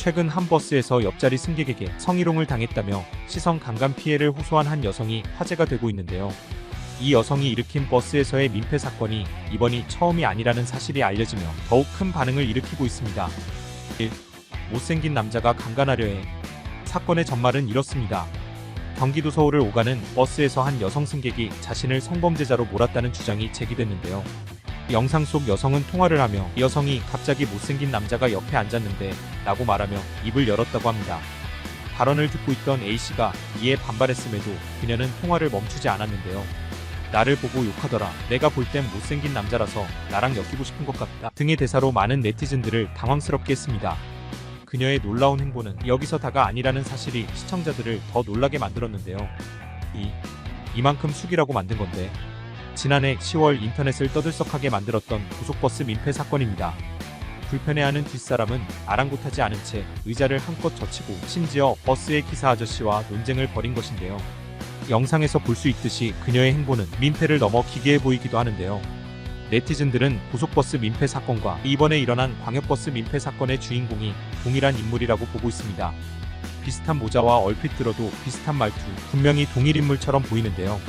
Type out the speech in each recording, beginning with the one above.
최근 한 버스에서 옆자리 승객에게 성희롱을 당했다며 시선 강간 피해를 호소한 한 여성이 화제가 되고 있는데요. 이 여성이 일으킨 버스에서의 민폐 사건이 이번이 처음이 아니라는 사실이 알려지며 더욱 큰 반응을 일으키고 있습니다. 1. 못생긴 남자가 강간하려 해. 사건의 전말은 이렇습니다. 경기도 서울을 오가는 버스에서 한 여성 승객이 자신을 성범죄자로 몰았다는 주장이 제기됐는데요. 영상 속 여성은 통화를 하며 이 여성이 갑자기 못생긴 남자가 옆에 앉았는데 라고 말하며 입을 열었다고 합니다. 발언을 듣고 있던 A씨가 이에 반발했음에도 그녀는 통화를 멈추지 않았는데요. 나를 보고 욕하더라. 내가 볼 땐 못생긴 남자라서 나랑 엮이고 싶은 것 같다. 등의 대사로 많은 네티즌들을 당황스럽게 했습니다. 그녀의 놀라운 행보는 여기서 다가 아니라는 사실이 시청자들을 더 놀라게 만들었는데요. 이 이만큼 숙이라고 만든 건데 지난해 10월 인터넷을 떠들썩하게 만들었던 고속버스 민폐 사건입니다. 불편해하는 뒷사람은 아랑곳하지 않은 채 의자를 한껏 젖히고 심지어 버스의 기사 아저씨와 논쟁을 벌인 것인데요. 영상에서 볼 수 있듯이 그녀의 행보는 민폐를 넘어 기괴해 보이기도 하는데요. 네티즌들은 고속버스 민폐 사건과 이번에 일어난 광역버스 민폐 사건의 주인공이 동일한 인물이라고 보고 있습니다. 비슷한 모자와 얼핏 들어도 비슷한 말투, 분명히 동일 인물처럼 보이는데요.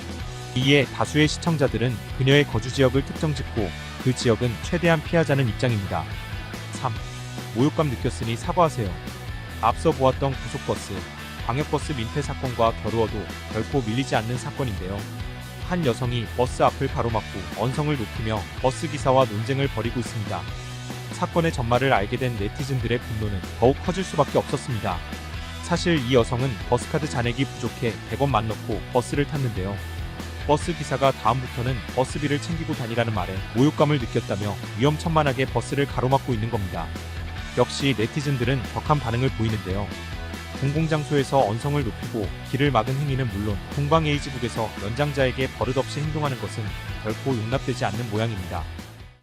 이에 다수의 시청자들은 그녀의 거주 지역을 특정 짓고 그 지역은 최대한 피하자는 입장입니다. 3. 모욕감 느꼈으니 사과하세요. 앞서 보았던 고속버스, 광역버스 민폐 사건과 겨루어도 결코 밀리지 않는 사건인데요. 한 여성이 버스 앞을 가로막고 언성을 높이며 버스 기사와 논쟁을 벌이고 있습니다. 사건의 전말을 알게 된 네티즌들의 분노는 더욱 커질 수밖에 없었습니다. 사실 이 여성은 버스카드 잔액이 부족해 100원만 넣고 버스를 탔는데요. 버스 기사가 다음부터는 버스비를 챙기고 다니라는 말에 모욕감을 느꼈다며 위험천만하게 버스를 가로막고 있는 겁니다. 역시 네티즌들은 격한 반응을 보이는데요. 공공장소에서 언성을 높이고 길을 막은 행위는 물론 동방에이지국에서 연장자에게 버릇없이 행동하는 것은 결코 용납되지 않는 모양입니다.